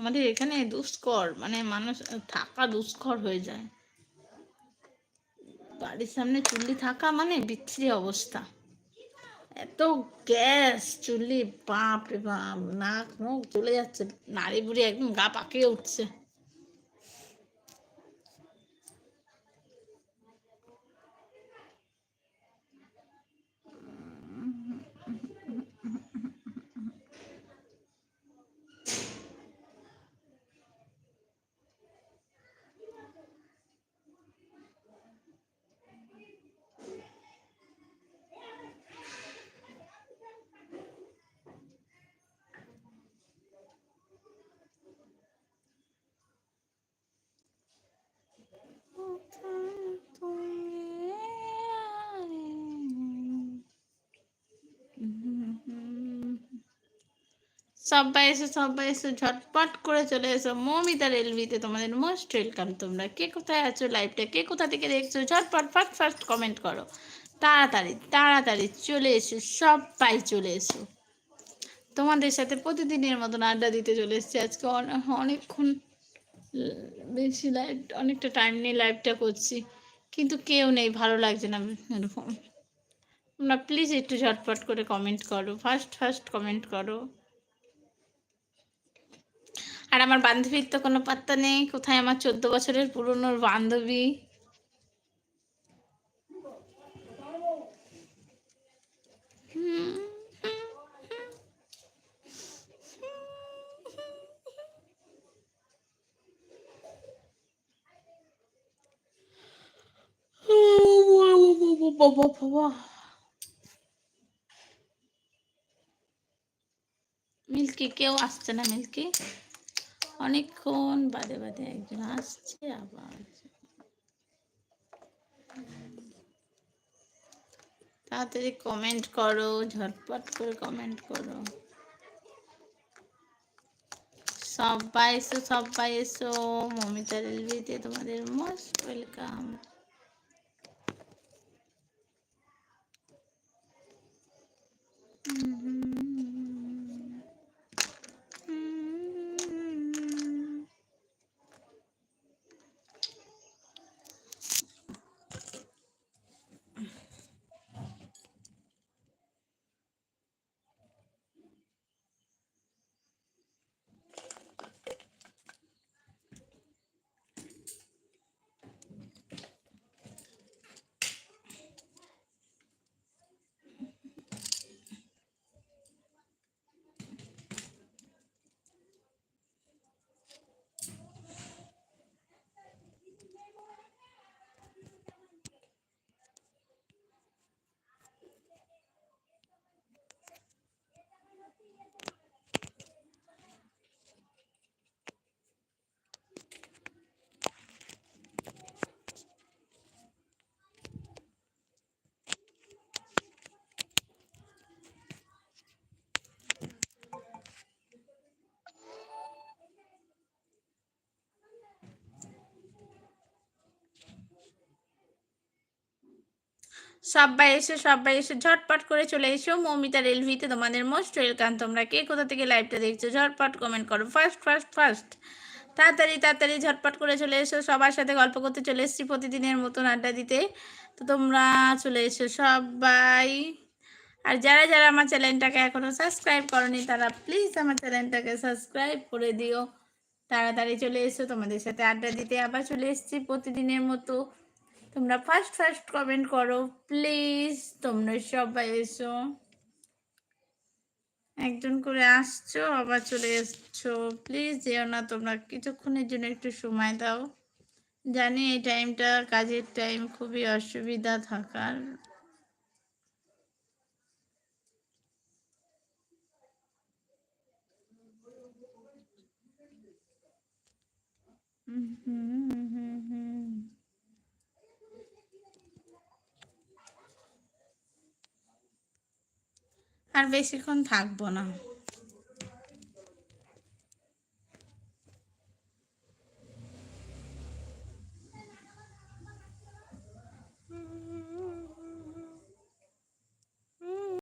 আমাদের এখানে দুষ্কর মানে মানুষ থাকা দুষ্কর হয়ে যায়। বাড়ির সামনে চুল্লি থাকা মানে বিচ্ছিরি অবস্থা। এত গ্যাস, চুল্লি বাপ রে বাপ, নাক মুখ চলে যাচ্ছে নাড়ি বুড়ি একদম গা পাকিয়ে উঠছে। সবাই এসো সবাই এসো, ঝটপট করে চলে এসো। মমিতার এলভিতে তোমাদের মোস্ট ওয়েলকাম তোমরা। কে কোথায় আছো লাইভটা কে কোথা থেকে দেখছ? ঝটপট ফার্স্ট ফার্স্ট কমেন্ট করো। তাড়াতাড়ি তাড়াতাড়ি চলে এসো, সবাই চলে এসো। তোমাদের সাথে প্রতিদিনের মতন আড্ডা দিতে চলে এসেছি। আজকে অনেকক্ষণ বেশি লাইভ অনেকটা টাইম নিয়ে লাইভটা করছি। কিন্তু কেউ নেই, ভালো লাগছে না। এরকম তোমরা প্লিজ একটু ঝটপট করে কমেন্ট করো। ফার্স্ট ফার্স্ট কমেন্ট করো। আর আমার বান্ধবীর তো কোনো পাত্তা নেই। কোথায় আমার চোদ্দ বছরের পুরনো বান্ধবী? মিল্কি, কেউ আসছে না মিল্কি? অনেকক্ষণ বাদে বাদে একজন আসছে আবার তাড়াতাড়ি কমেন্ট করো, ঝটপট করে কমেন্ট করো। সবাই এসো সবাই এসো। মমিতা রেলভিতে তোমাদের মোস্ট ওয়েলকাম সবাই এসে সবাই এসে, ঝটপট করে চলে এসো মৌমিতা রেলভিতে তোমাদের মোস্ট ওয়েলকাম তোমরা কে কোথা থেকে লাইভটা দেখছ? ঝটপট কমেন্ট করো। ফার্স্ট ফার্স্ট ফার্স্ট তাড়াতাড়ি তাড়াতাড়ি ঝটপট করে চলে এসো। সবার সাথে গল্প করতে চলে এসেছি প্রতিদিনের মতন আড্ডা দিতে। তো তোমরা চলে এসো সবাই আর যারা যারা আমার চ্যানেলটাকে এখনও সাবস্ক্রাইব করনি, তারা প্লিজ আমার চ্যানেলটাকে সাবস্ক্রাইব করে দিও। তাড়াতাড়ি চলে এসো তোমাদের সাথে আড্ডা দিতে। আবার চলে এসেছি প্রতিদিনের মতো। তোমরা ফার্স্ট ফার্স্ট কমেন্ট করো প্লিজ তোমরা সবাই এসো। একজন করে আসছো, আবার চলে এসছো। প্লিজ যেও না তোমরা, কিছুক্ষণের জন্য একটু সময় দাও। জানি এই টাইমটা কাজের টাইম খুবই অসুবিধা থাকার। হুম হুম হুম হুম। আর বেশিক্ষণ থাকব না।